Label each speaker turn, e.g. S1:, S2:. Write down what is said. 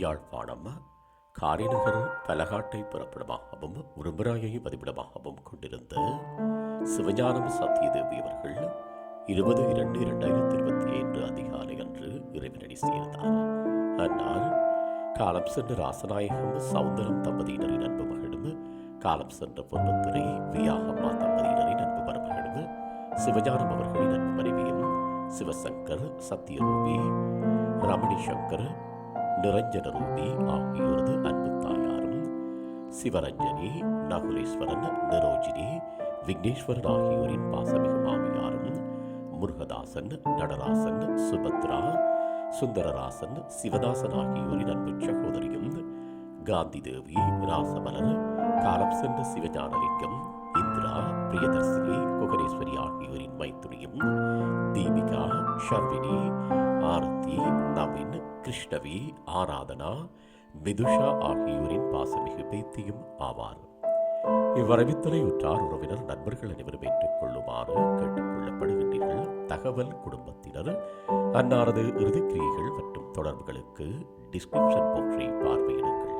S1: யாழ்ப்பாணம்? காரிநகர் பலகாட்டை புறப்படமாகவும் உரும்பராயை பதிவிடமாகவும் கொண்டிருந்த சிவஞானம் சத்யதேவி அவர்கள் இருபது இரண்டு இரண்டாயிரத்தி இருபத்தி ஐந்து அதிகாலை அன்று இறைவனடி சேர்ந்தார். அன்னார் காலம் சென்ற ராசநாயகம் சவுந்தரம் தம்பதியினரின் அன்பு மகளும் காலம் சென்ற பொன்னுத்துறை வியாகம்மா தம்பதியினரின் அன்பு மருமகளும் சிவஞானம் அவர்களின் அன்பு மனைவியும் சிவசங்கர் சத்யரூபி ரமணி சங்கர் நிரஞ்சன ரூபி ஆகியோரது அன்பு தாயாரும் சிவரஞ்சனி நகுலேஸ்வரன் நிரோஜினி விக்னேஸ்வரன் ஆகியோரின் பாசமிகு மாமியாரும் முருகதாசன் நடராசன் சுபத்ரா சுந்தரராசன் சிவதாசன் ஆகியோரின் அன்பு சகோதரியும் காந்தி தேவி ராசமலர் காலம் சென்ற சிவஞானலிங்கம் இந்திரா பிரியதர்சினி குகனேஸ்வரி ஆகியோரின் மைத்துனியும் தீபிகா ஷர்வினி ஆரத்தி நவீன் கிருஷ்ணவி ஆராதனா விதுஷா ஆகியோரின் பாசமிகு பேத்தியும் ஆவார். இவ்வரவித்தலை உற்றார் உறவினர் நண்பர்கள் அனைவரும் ஏற்றுக் கொள்ளுமாறு கேட்டுக்கொள்ளப்படுகின்றீர்கள் தகவல் குடும்பத்தினர் அன்னாரது இறுதிக்கிரியைகள் மற்றும் தொடர்புகளுக்கு டிஸ்கிரிப்ஷன் பாக்ஸை பார்வையிடுங்கள்.